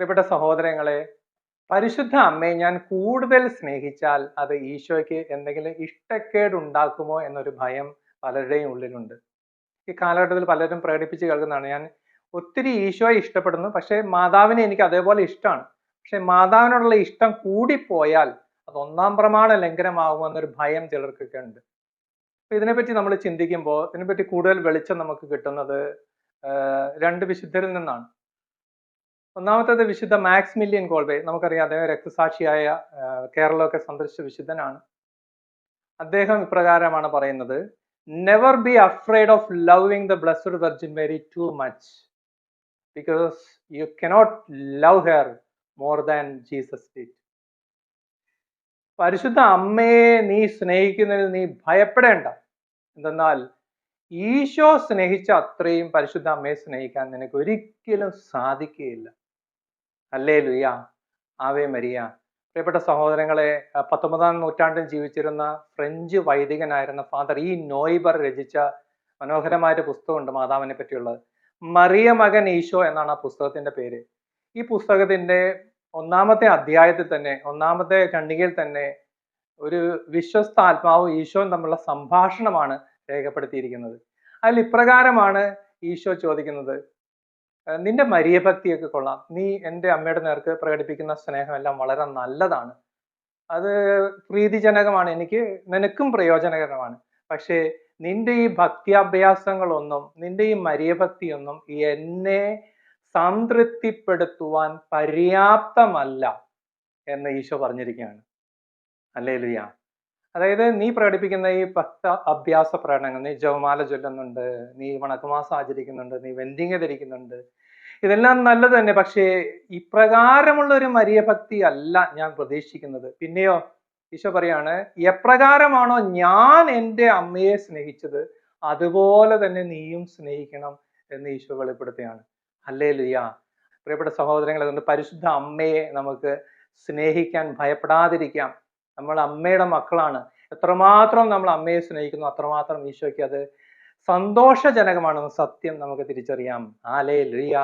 പ്രിയപ്പെട്ട സഹോദരങ്ങളെ പരിശുദ്ധ അമ്മയെ ഞാൻ കൂടുതൽ സ്നേഹിച്ചാൽ അത് ഈശോയ്ക്ക് എന്തെങ്കിലും ഇഷ്ടക്കേട് ഉണ്ടാക്കുമോ എന്നൊരു ഭയം പലരുടെയും ഉള്ളിലുണ്ട്. ഈ കാലഘട്ടത്തിൽ പലരും പ്രകടിപ്പിച്ച് കേൾക്കുന്നതാണ് ഞാൻ ഒത്തിരി ഈശോയെ ഇഷ്ടപ്പെടുന്നു പക്ഷേ മാതാവിനെ എനിക്ക് അതേപോലെ ഇഷ്ടമാണ്. പക്ഷെ മാതാവിനോടുള്ള ഇഷ്ടം കൂടിപ്പോയാൽ അത് ഒന്നാം പ്രമാണ ലംഘനമാകുമോ എന്നൊരു ഭയം ചിലർക്കൊക്കെ ഉണ്ട്. ഇതിനെപ്പറ്റി നമ്മൾ ചിന്തിക്കുമ്പോൾ ഇതിനെപ്പറ്റി കൂടുതൽ വെളിച്ചം നമുക്ക് കിട്ടുന്നത് രണ്ട് വിശുദ്ധരിൽ നിന്നാണ്. ഒന്നാമത്തേത് വിശുദ്ധ മാക്സ് മില്യൻ കോൾവേ നമുക്കറിയാം അദ്ദേഹം രക്തസാക്ഷിയായ കേരളമൊക്കെ സന്ദർശിച്ച വിശുദ്ധനാണ്. അദ്ദേഹം ഇപ്രകാരമാണ് പറയുന്നത് never be afraid of loving the blessed virgin Mary too much because you cannot love her more than Jesus പരിശുദ്ധ അമ്മയെ നീ സ്നേഹിക്കുന്നതിൽ നീ ഭയപ്പെടേണ്ട. എന്തെന്നാൽ ഈശോ സ്നേഹിച്ച അത്രയും പരിശുദ്ധ അമ്മയെ സ്നേഹിക്കാൻ നിനക്ക് ഒരിക്കലും സാധിക്കുകയില്ല. അല്ലേ ലുയ ആവേ മരിയ. പ്രിയപ്പെട്ട സഹോദരങ്ങളെ പത്തൊമ്പതാം നൂറ്റാണ്ടിൽ ജീവിച്ചിരുന്ന ഫ്രഞ്ച് വൈദികനായിരുന്ന ഫാദർ ഈ നോയിബർ രചിച്ച മനോഹരമായൊരു പുസ്തകമുണ്ട് മാതാവിനെ പറ്റിയുള്ളത്. മറിയ മകൻ ഈശോ എന്നാണ് ആ പുസ്തകത്തിന്റെ പേര്. ഈ പുസ്തകത്തിന്റെ ഒന്നാമത്തെ അധ്യായത്തിൽ തന്നെ ഒന്നാമത്തെ ഖണ്ഡികയിൽ തന്നെ ഒരു വിശ്വസ്ത ആത്മാവും ഈശോയും തമ്മിലുള്ള സംഭാഷണമാണ് രേഖപ്പെടുത്തിയിരിക്കുന്നത്. അതിൽ ഇപ്രകാരമാണ് ഈശോ ചോദിക്കുന്നത്. "ഏഹ് നിന്റെ മരിയഭക്തിയൊക്കെ കൊള്ളാം. നീ എന്റെ അമ്മയുടെ നേർക്ക് പ്രകടിപ്പിക്കുന്ന സ്നേഹമെല്ലാം വളരെ നല്ലതാണ്. അത് പ്രീതിജനകമാണ്. എനിക്ക് നിനക്കും പ്രയോജനകരമാണ്. പക്ഷേ നിന്റെ ഈ ഭക്തിയാഭ്യാസങ്ങളൊന്നും നിന്റെ ഈ മരിയഭക്തിയൊന്നും എന്നെ സംതൃപ്തിപ്പെടുത്തുവാൻ പര്യാപ്തമല്ല എന്ന് ഈശോ പറഞ്ഞിരിക്കുകയാണ്. അല്ലേ ലുയ അതായത് നീ പ്രകടിപ്പിക്കുന്ന ഈ ഭക്ത അഭ്യാസ പ്രകടനങ്ങൾ നീ ജവമാല ചൊല്ലുന്നുണ്ട് നീ വണക്കുമാസം ആചരിക്കുന്നുണ്ട് നീ വെന്തിങ്ങ ധരിക്കുന്നുണ്ട് ഇതെല്ലാം നല്ലത് തന്നെ. പക്ഷേ ഇപ്രകാരമുള്ള ഒരു മരിയഭക്തി അല്ല ഞാൻ പ്രതീക്ഷിക്കുന്നത്. പിന്നെയോ ഈശോ പറയാണ് എപ്രകാരമാണോ ഞാൻ എന്റെ അമ്മയെ സ്നേഹിച്ചത് അതുപോലെ തന്നെ നീയും സ്നേഹിക്കണം എന്ന് ഈശോ വെളിപ്പെടുത്തുകയാണ്. അല്ലേ ലുയ പ്രിയപ്പെട്ട സഹോദരങ്ങളെ അതുകൊണ്ട് പരിശുദ്ധ അമ്മയെ നമുക്ക് സ്നേഹിക്കാൻ ഭയപ്പെടാതിരിക്കാം. നമ്മൾ അമ്മയുടെ മക്കളാണ്. എത്രമാത്രം നമ്മൾ അമ്മയെ സ്നേഹിക്കുന്നു അത്രമാത്രം ഈശോയ്ക്ക് അത് സന്തോഷജനകമാണെന്ന് സത്യം നമുക്ക് തിരിച്ചറിയാം. ആലേ ലുയ